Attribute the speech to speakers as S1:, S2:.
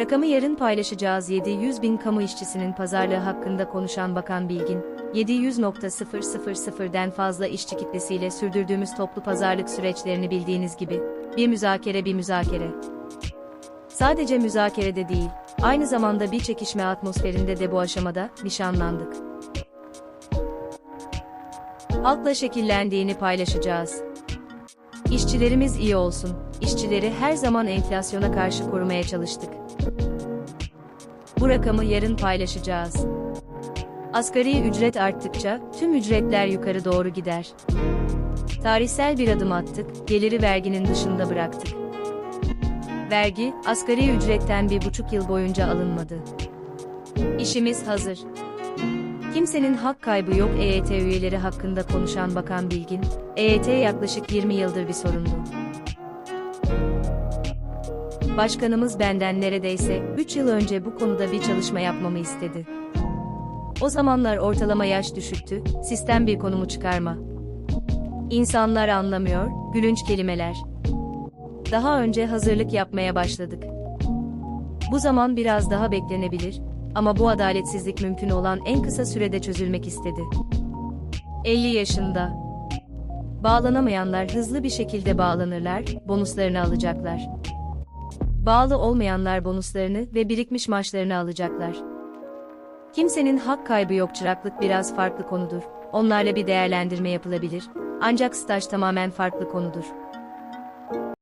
S1: Rakamı yarın paylaşacağız 700 bin kamu işçisinin pazarlığı hakkında konuşan Bakan Bilgin, 700.000'den fazla işçi kitlesiyle sürdürdüğümüz toplu pazarlık süreçlerini bildiğiniz gibi, bir müzakere bir müzakere. Sadece müzakerede değil, aynı zamanda bir çekişme atmosferinde de bu aşamada nişanlandık. Halkla şekillendiğini paylaşacağız. İşçilerimiz iyi olsun. İşçileri her zaman enflasyona karşı korumaya çalıştık. Bu rakamı yarın paylaşacağız. Asgari ücret arttıkça tüm ücretler yukarı doğru gider. Tarihsel bir adım attık, geliri verginin dışında bıraktık. Vergi, asgari ücretten bir buçuk yıl boyunca alınmadı. İşimiz hazır. Kimsenin hak kaybı yok EYT üyeleri hakkında konuşan Bakan Bilgin, EYT yaklaşık 20 yıldır bir sorundu. Başkanımız benden neredeyse 3 yıl önce bu konuda bir çalışma yapmamı istedi. O zamanlar ortalama yaş düşüktü, sistem bir konumu çıkarma. İnsanlar anlamıyor, gülünç kelimeler. Daha önce hazırlık yapmaya başladık. Bu zaman biraz daha beklenebilir ama bu adaletsizlik mümkün olan en kısa sürede çözülmek istedi. 50 yaşında. Bağlanamayanlar hızlı bir şekilde bağlanırlar, bonuslarını alacaklar. Bağlı olmayanlar bonuslarını ve birikmiş maaşlarını alacaklar. Kimsenin hak kaybı yok çıraklık biraz farklı konudur. Onlarla bir değerlendirme yapılabilir. Ancak staj tamamen farklı konudur.